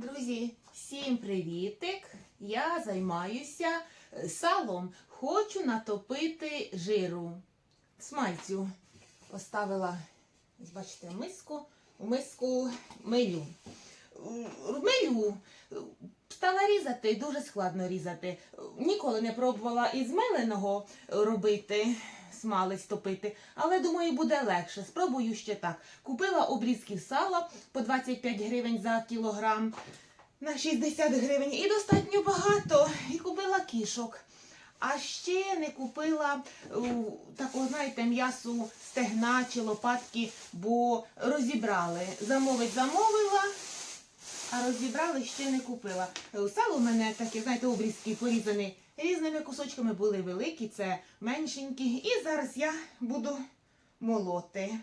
Друзі, всім привітик! Я займаюся е, салом. Хочу натопити жиру. Смальцю поставила, бачите, миску, миску милю. Милю стала різати, дуже складно різати. Ніколи не пробувала із меленого робити. Смалець топити, але думаю, буде легше. Спробую ще так. Купила обрізків сала по 25 гривень за кілограм на 60 гривень і достатньо багато. І купила кішок. А ще не купила такого, знаєте, м'ясу стегна чи лопатки, бо розібрали. Замовить замовила, а розібрали ще не купила. Е, Сало в мене таке, знаєте, обрізки порізані різними кусочками, були великі, це меншенькі. І зараз я буду молоти.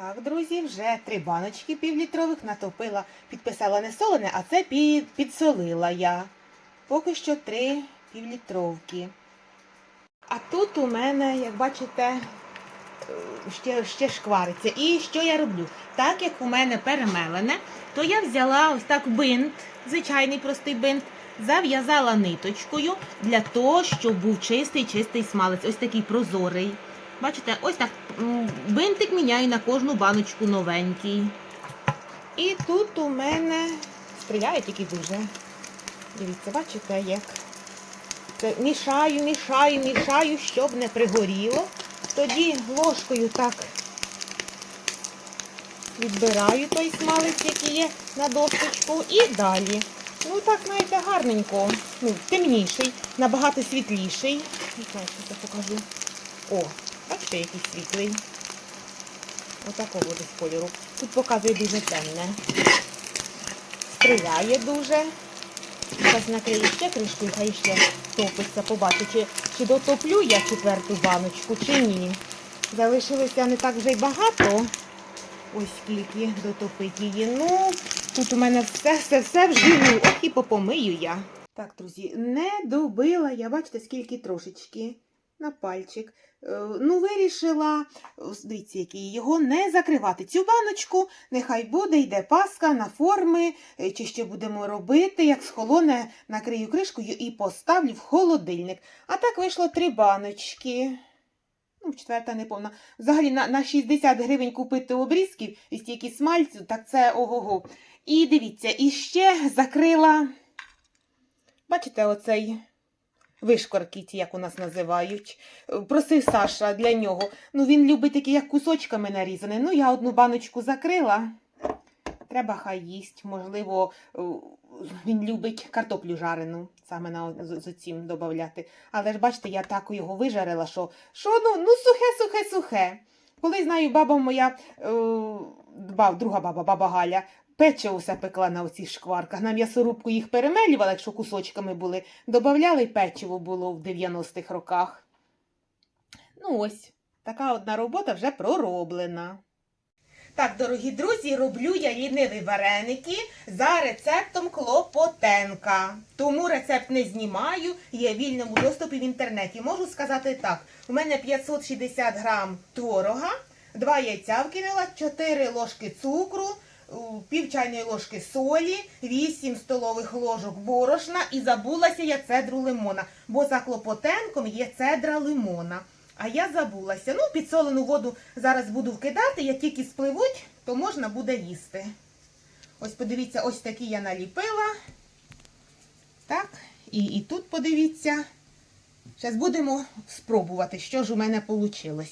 Так, друзі, вже три баночки півлітрових натопила, підписала не солене, а це під, підсолила я. Поки що три півлітровки. А тут у мене, як бачите, е, ще, ще шквариться. І що я роблю? Так як у мене перемелене, то я взяла ось так бинт, звичайний простий бинт, зав'язала ниточкою для того, щоб був чистий, чистий смалець. Ось такий прозорий. Бачите, ось так бинтик міняю на кожну баночку новенький. І тут у мене стріляє тільки дуже. Дивіться, бачите, як. Це мішаю, мішаю, мішаю, щоб не пригоріло. Тоді ложкою так відбираю той смалець, який є на досточку, і далі. Ну так, знаєте, гарненько. Ну, темніший, набагато світліший. Зараз я покажу. О, бачите, який світлий. Отакого десь кольору. Тут показує дуже темне. Стріляє дуже. Зараз накрию ще кришкою, хай ще топиться, побачу, чи, чи дотоплю я четверту баночку, чи ні. Залишилося не так вже й багато. Ось скільки дотопити її. Ну, тут у мене все, все, все в жилу. Ох і попомию я. Так, друзі, не добила я, бачите, скільки трошечки на пальчик. Е, Ну, вирішила, дивіться, який, його не закривати. Цю баночку нехай буде, йде паска на форми, е, чи ще будемо робити, як схолоне, накрию кришкою і поставлю в холодильник. А так вийшло три баночки. Ну, четверта не повна. Взагалі на, на 60 гривень купити обрізків і стільки смальцю, так це ого-го. І дивіться, і ще закрила, бачите, оцей вишкорки, ті, як у нас називають. Просив Саша для нього. Ну, він любить такі, як кусочками нарізані. Ну, я одну баночку закрила. Треба хай їсть. Можливо, е, він любить картоплю жарену, саме на з, цим додати. Але ж бачите, я так його вижарила, що, що ну, ну сухе, сухе, сухе. Коли знаю, баба моя, е, друга баба, баба Галя, печиво все пекла на оцих шкварках. На м'ясорубку їх перемелювала, якщо кусочками були. Добавляли печиво було в 90-х роках. Ну ось, така одна робота вже пророблена. Так, дорогі друзі, роблю я ліниві вареники за рецептом Клопотенка. Тому рецепт не знімаю, є в вільному доступі в інтернеті. Можу сказати так: у мене 560 грам творога, 2 яйця вкинула, 4 ложки цукру, пів чайної ложки солі, 8 столових ложок борошна і забулася я цедру лимона, бо за Клопотенком є цедра лимона. А я забулася. Ну, підсолену воду зараз буду вкидати, як тільки спливуть, то можна буде їсти. Ось подивіться, ось такі я наліпила. Так, і, і тут подивіться. Зараз будемо спробувати, що ж у мене вийшло.